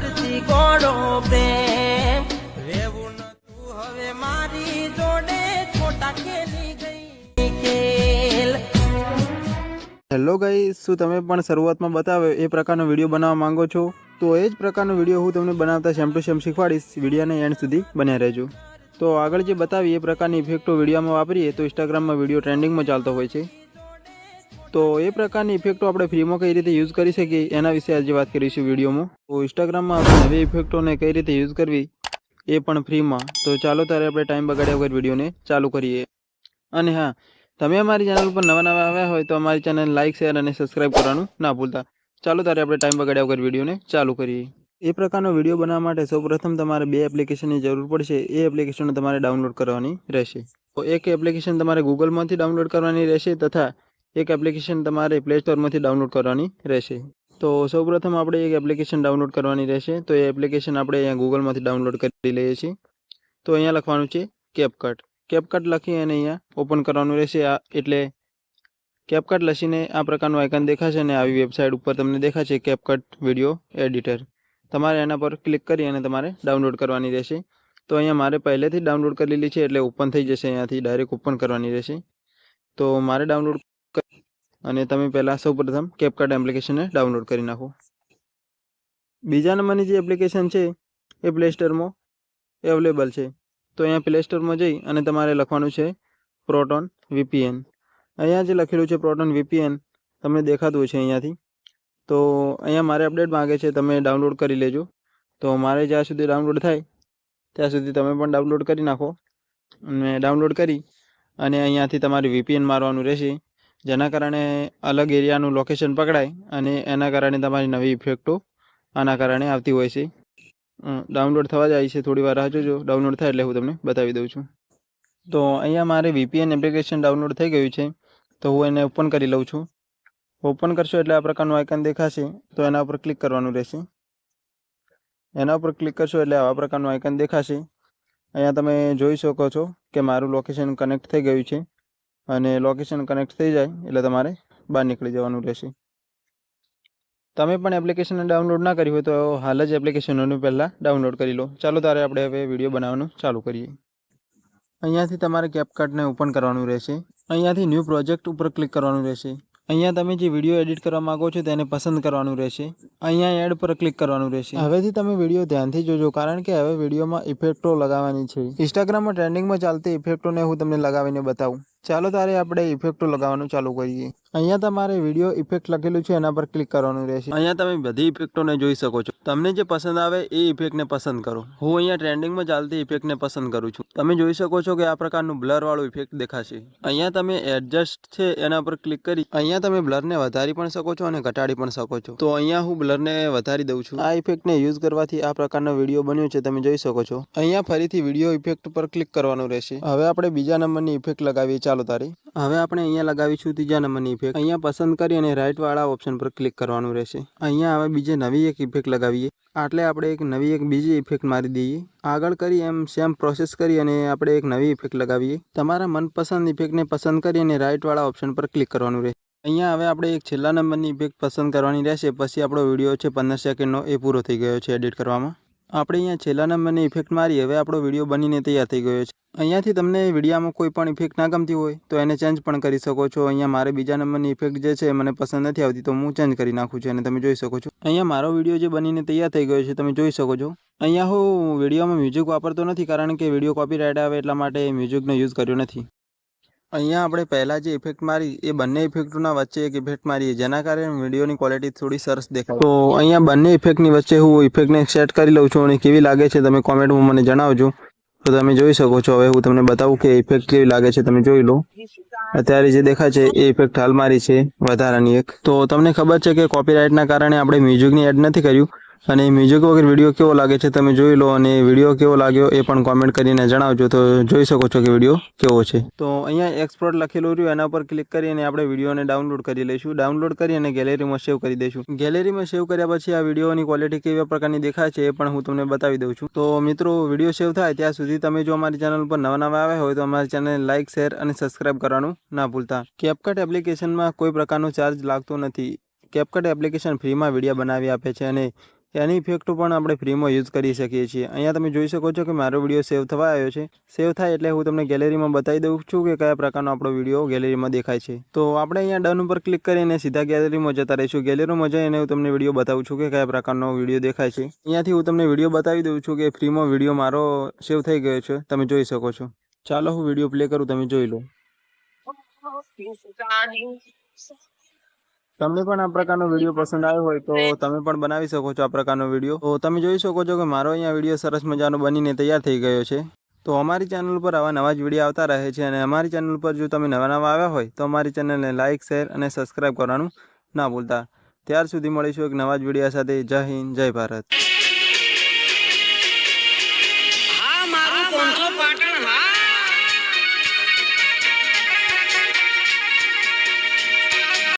અંતરથી ગોળો પ્રેમ. રેવું નતું, હવે મારી જોડે ગઈ ખેલ. હેલો ગાઈ શું તમે પણ શરૂઆતમાં બતાવે એ પ્રકારનો વીડિયો બનાવવા માંગો છો? તો એ જ પ્રકારનો વીડિયો હું તમને બનાવતા સેમ ટુ સેમ શીખવાડીશ. વિડીયોને એન્ડ સુધી બન્યા રહેજો. તો આગળ જે બતાવી એ પ્રકારની ઇફેક્ટો વિડીયોમાં વાપરીએ, તો ઇન્સ્ટાગ્રામમાં વીડિયો ટ્રેન્ડિંગમાં ચાલતો હોય છે. તો એ પ્રકારની ઇફેક્ટો આપણે ફ્રીમાં કઈ રીતે યુઝ કરી શકીએ? એના વિશે આજે વાત કરીશું વિડીયોમાં. તો ઇન્સ્ટાગ્રામમાં આપણે નવી ઇફેક્ટોને કઈ રીતે યુઝ કરવી એ પણ ફ્રીમાં તો ચાલો ત્યારે આપણે ટાઈમ બગાડ્યા વગર વિડીયોને ચાલુ કરીએ. અને હા, તમે અમારી ચેનલ ઉપર નવા નવા આવ્યા હોય તો અમારી ચેનલ લાઇક શેર અને સબસ્ક્રાઇબ કરવાનું ના ભૂલતા. ચાલો ત્યારે આપણે ટાઈમ બગાડ્યા વગર વિડીયોને ચાલુ કરીએ. એ પ્રકારનો વીડિયો બનાવવા માટે સૌપ્રથમ તમારે બે એપ્લિકેશનની જરૂર પડશે. એ એપ્લિકેશનો તમારે ડાઉનલોડ કરવાની રહેશે. તો એક એપ્લિકેશન તમારે ગૂગલમાંથી ડાઉનલોડ કરવાની રહેશે તથા એક એપ્લિકેશન તમારે પ્લે સ્ટોરમાંથી ડાઉનલોડ કરવાની રહેશે. તો સૌપ્રથમ આપણે એક એપ્લિકેશન ડાઉનલોડ કરવાની રહેશે. તો એ એપ્લિકેશન આપણે અહીંયા ગૂગલમાંથી ડાઉનલોડ કરી લઈએ છીએ. તો અહીંયા લખવાનું છે કેપકટ કેપકટ લખી અને અહીંયા ઓપન કરવાનું રહેશે. આ એટલે કેપકટ લખીને આ પ્રકારનું આઇકન દેખાશે અને આવી વેબસાઇટ ઉપર તમને દેખાશે કેપકટ વીડિયો એડિટર તમારે એના પર ક્લિક કરી અને તમારે ડાઉનલોડ કરવાની રહેશે. તો અહીંયા મારે પહેલેથી ડાઉનલોડ કરેલી છે એટલે ઓપન થઈ જશે અહીંયાથી ડાયરેક્ટ ઓપન કરવાની રહેશે. તો મારે ડાઉનલોડ અને તમે પહેલાં સૌપ્રથમ કેપકાર્ડ એપ્લિકેશનને ડાઉનલોડ કરી નાખો. બીજા નંબરની જે એપ્લિકેશન છે, એ પ્લે સ્ટોરમાં અવેલેબલ છે. તો અહીંયા પ્લે સ્ટોરમાં જઈ અને તમારે લખવાનું છે પ્રોટોન વીપીએન અહીંયા જે લખેલું છે પ્રોટોન વીપીએન તમને દેખાતું છે અહીંયાથી. તો અહીંયા મારે અપડેટ માગે છે, તમે ડાઉનલોડ કરી લેજો. તો મારે જ્યાં સુધી ડાઉનલોડ થાય, ત્યાં સુધી તમે પણ ડાઉનલોડ કરી નાખો. અને ડાઉનલોડ કરી અને અહીંયાથી તમારે વીપીએન મારવાનું રહેશે. જેના કારણે અલગ એરિયાનું લોકેશન પકડાય અને એના કારણે તમારી નવી ઇફેક્ટો આના કારણે આવતી હોય છે. ડાઉનલોડ થવા જાય છે, થોડી વાર રાહ જોજો. ડાઉનલોડ થાય એટલે હું તમને બતાવી દઉં છું. તો અહીંયા મારે વીપીએન એપ્લિકેશન ડાઉનલોડ થઈ ગયું છે, તો હું એને ઓપન કરી લઉં છું. ઓપન કરશો એટલે આ પ્રકારનું આઇકન દેખાશે, તો એના ઉપર ક્લિક કરવાનું રહેશે. એના ઉપર ક્લિક કરશો એટલે આવા પ્રકારનું આઇકન દેખાશે. અહીંયા તમે જોઈ શકો છો કે મારું લોકેશન કનેક્ટ થઈ ગયું છે. અને લોકેશન કનેક્ટ થઈ જાય, એટલે તમારે બહાર નીકળી જવાનું રહેશે. તમે પણ એપ્લિકેશનને ડાઉનલોડ ના કરી હોય તો હાલ જ એપ્લિકેશનોનું પહેલાં ડાઉનલોડ કરી લો. ચાલો તારે આપણે હવે વીડિયો બનાવવાનું ચાલુ કરીએ. અહીંયાથી તમારે કેપકટને ઓપન કરવાનું રહેશે. અહીંયાથી ન્યૂ પ્રોજેક્ટ ઉપર ક્લિક કરવાનું રહેશે. અહીંયા તમે જે વીડિયો એડિટ કરવા માગો છો તેને પસંદ કરવાનું રહેશે. અહીંયા એડ પર ક્લિક કરવાનું રહેશે. હવેથી તમે વીડિયો ધ્યાનથી જોજો, કારણ કે હવે વિડીયોમાં ઇફેક્ટો લગાવવાની છે. ઇન્સ્ટાગ્રામમાં ટ્રેન્ડિંગમાં ચાલતી ઇફેક્ટોને હું તમને લગાવીને બતાવું. ચાલો તારે આપણે ઇફેક્ટો લગાવવાનું ચાલુ કરીએ. અહીંયા તમારે વીડિયો ઇફેક્ટ લખેલું છે, એના પર ક્લિક કરવાનું રહેશે. અહીંયા તમે બધી ઇફેક્ટોને જોઈ શકો છો. તમને જે પસંદ આવે એ ઇફેક્ટને પસંદ કરો. હું અહીંયા ટ્રેન્ડિંગમાં ચાલતી ઇફેક્ટને પસંદ કરું છું. તમે જોઈ શકો છો કે આ પ્રકારનું બ્લર વાળું ઇફેક્ટ દેખાશે. અહીંયા તમે એડજસ્ટ છે, એના પર ક્લિક કરી અહીંયા તમે બ્લરને વધારી પણ શકો છો અને ઘટાડી પણ શકો છો. તો અહીંયા હું બ્લરને વધારી દઉં છું. આ ઇફેક્ટને યુઝ કરવાથી આ પ્રકારનો વીડિયો બન્યો છે, તમે જોઈ શકો છો. અહીંયા ફરીથી વીડિયો ઇફેક્ટ પર ક્લિક કરવાનું રહેશે. હવે આપણે બીજા નંબરની ઇફેક્ટ લગાવીએ. ચાલો તારે. હવે આપણે અહીંયા લગાવીશું ત્રીજા નંબરની ઇફેક્ટ અહીંયા પસંદ કરી અને રાઈટ વાળા ઓપ્શન પર ક્લિક કરવાનું રહેશે. અહીંયા હવે બીજે નવી એક ઇફેક્ટ લગાવીએ. આટલે આપણે એક નવી એક બીજી ઇફેક્ટ મારી દઈએ. આગળ કરી એમ સેમ પ્રોસેસ કરી અને આપણે એક નવી ઇફેક્ટ લગાવીએ. તમારા મનપસંદ ઇફેક્ટને પસંદ કરી અને રાઈટ વાળા ઓપ્શન પર ક્લિક કરવાનું રહેશે. અહીંયા હવે આપણે એક છેલ્લા નંબરની ઇફેક્ટ પસંદ કરવાની રહેશે. પછી આપણો વીડિયો છે પંદર સેકન્ડનો એ પૂરો થઈ ગયો છે એડિટ કરવામાં. આપણે અહીંયા છેલ્લા નંબરની ઇફેક્ટ મારી હવે આપણો વીડિયો બનીને તૈયાર થઈ ગયો છે. અહીંયાથી તમને વિડીયામાં કોઈ પણ ઇફેક્ટ ના ગમતી હોય, તો એને ચેન્જ પણ કરી શકો છો. અહીંયા મારે બીજા નંબરની ઇફેક્ટ જે છે મને પસંદ નથી આવતી, તો હું ચેન્જ કરી નાખું છું અને તમે જોઈ શકો છો. અહીંયા મારો વીડિયો જે બનીને તૈયાર થઈ ગયો છે, તમે જોઈ શકો છો. અહીંયા હું વિડીયોમાં મ્યુઝિક વાપરતો નથી, કારણ કે વીડિયો કોપીરાઇટ આવે એટલા માટે મ્યુઝિકનો યુઝ કર્યો નથી. અહીંયા આપણે પહેલાં જે ઇફેક્ટ મારી, એ બંને ઇફેક્ટોના વચ્ચે એક ઇફેક્ટ મારી જેના કારણે વિડીયોની ક્વોલિટી થોડી સરસ દેખાય. તો અહીંયા બંને ઇફેક્ટની વચ્ચે હું ઇફેક્ટને સેટ કરી લઉં છું અને કેવી લાગે છે તમે કોમેન્ટમાં મને જણાવજો. તો તમે જોઈ શકો છો, હવે હું તમને બતાવું કે ઇફેક્ટ કેવી લાગે છે, તમે જોઈ લો. અત્યારે જે દેખાય છે, એ ઇફેક્ટ હાલ મારી છે, વધારાની એક. તો તમને ખબર છે કે કોપીરાઇટના કારણે આપણે મ્યુઝિકની એડ નથી કર્યું. અને મ્યુઝિક વગર વીડિયો કેવો લાગે છે તમે જોઈ લો અને વીડિયો કેવો લાગ્યો એ પણ કોમેન્ટ કરીને જણાવજો. તો જોઈ શકો છો કે વીડિયો કેવો છે. તો અહીંયા એક્સપોર્ટ લખેલું રહ્યું, એના પર ક્લિક કરીને આપણે વિડીયોને ડાઉનલોડ કરી લઈશું. ડાઉનલોડ કરી અને ગેલેરીમાં સેવ કરી દઈશું. ગેલેરીમાં સેવ કર્યા પછી આ વિડીયોની ક્વોલિટી કેવા પ્રકારની દેખાય છે એ પણ હું તમને બતાવી દઉં છું. તો મિત્રો વીડિયો સેવ થાય ત્યાં સુધી તમે જો અમારી ચેનલ પર નવા નવા આવ્યા હોય તો અમારી ચેનલ લાઇક શેર અને સબસ્ક્રાઇબ કરવાનું ના ભૂલતા. કેપકટ એપ્લિકેશનમાં કોઈ પ્રકારનો ચાર્જ લાગતો નથી. કેપકટ એપ્લિકેશન ફ્રીમાં વીડિયો બનાવી આપે છે અને એની ઇફેક્ટો પણ આપણે ફ્રીમાં યુઝ કરી શકીએ છીએ. અહીંયા તમે જોઈ શકો છો કે મારો વીડિયો સેવ થવા આવ્યો છે. સેવ થાય એટલે હું તમને ગેલેરીમાં બતાવી દઉં છું કે કયા પ્રકારનો આપણો વીડિયો ગેલેરીમાં દેખાય છે. તો આપણે અહીંયા ડન ઉપર ક્લિક કરીને સીધા ગેલેરીમાં જતા રહીશું. ગેલેરીમાં જઈને હું તમને વીડિયો બતાવું છું કે કયા પ્રકારનો વીડિયો દેખાય છે. અહીંયાથી હું તમને વીડિયો બતાવી દઉં છું કે ફ્રીમાં વીડિયો મારો સેવ થઈ ગયો છે. તમે જોઈ શકો છો. ચાલો હું વીડિયો પ્લે કરું, તમે જોઈ લો. તમને પણ આ પ્રકારનો વીડિયો પસંદ આવ્યો હોય તો તમે પણ બનાવી શકો છો આ પ્રકારનો વીડિયો. તો તમે જોઈ શકો છો કે મારો અહીંયા વીડિયો સરસ મજાનો બનીને તૈયાર થઈ ગયો છે. તો અમારી ચેનલ પર આવા નવા જ વીડિયો આવતા રહે છે અને અમારી ચેનલ પર જો તમે નવા નવા આવ્યા હોય તો અમારી ચેનલને લાઇક શેર અને સબસ્ક્રાઈબ કરવાનું ના ભૂલતા. ત્યાર સુધી મળીશું એક નવા જ વીડિયો સાથે. જય હિન્દ જય ભારત.